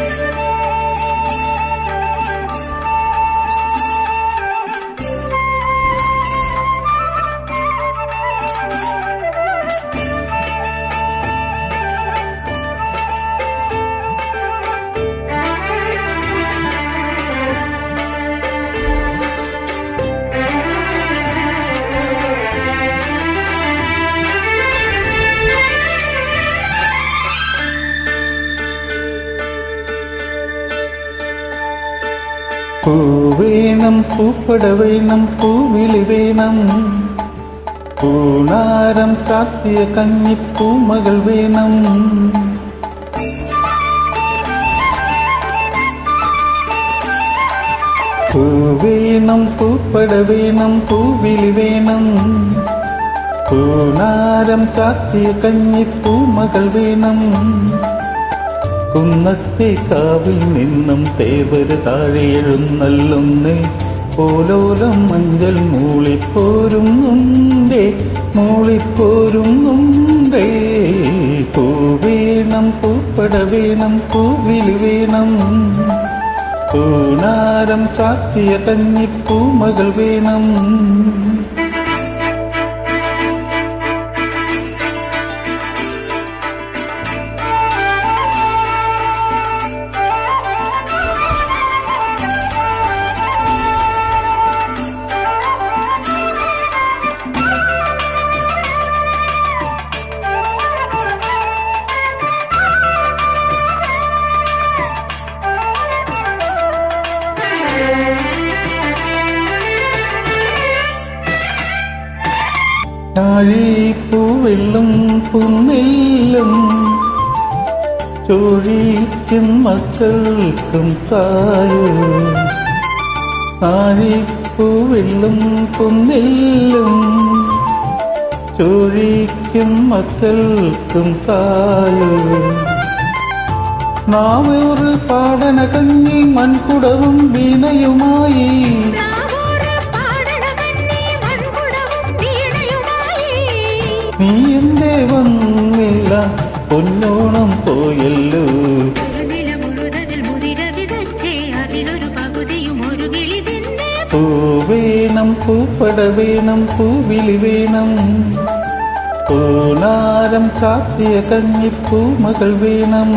Música പൂ വേണം പൂപ്പട വേണം പൂവിളി വേണം. പൂണാരം കാത്തിയ കഞ്ഞിപ്പൂമകൾ വേണം പൂ വേണം. പൂപ്പട വേണം പൂവിളി വേണം. പൂണാരം കാത്തിയ കഞ്ഞിപ്പൂമകൾ വേണം. കുന്നത്തെ കാവിൽ നിന്നും തേവര് താഴെ എഴുന്നല്ലൊന്ന് ഓലോലം മഞ്ചൽ മൂളിപ്പോരുന്നുണ്ടേ മൂളിപ്പോരുന്നുണ്ടേ. പൂ വേണം പൂപ്പട വേണം പൂവിൽ വേണം. പൂനാരം ചാത്തിയ തന്നിപ്പൂമകൾ വേണം. താഴീപ്പൂവെള്ളും പുന്നില്ലും ചോഴിക്കും മക്കൾക്കും തായോ താഴീപ്പൂവെള്ളും പുന്നില്ലും ചോഴിക്കും മക്കൾക്കും തായോ നാവൊരു പാടന കഞ്ഞി മൺകുടവും വീണയുമായി. നീ എന്തേ വന്നില്ല? പൊന്നോണം പോയല്ലോ. പൂ വേണം പൂപ്പട വേണം പൂവിളി വേണം പൂനാരം ചാത്തിയ കഞ്ഞിപ്പൂമകൾ വേണം.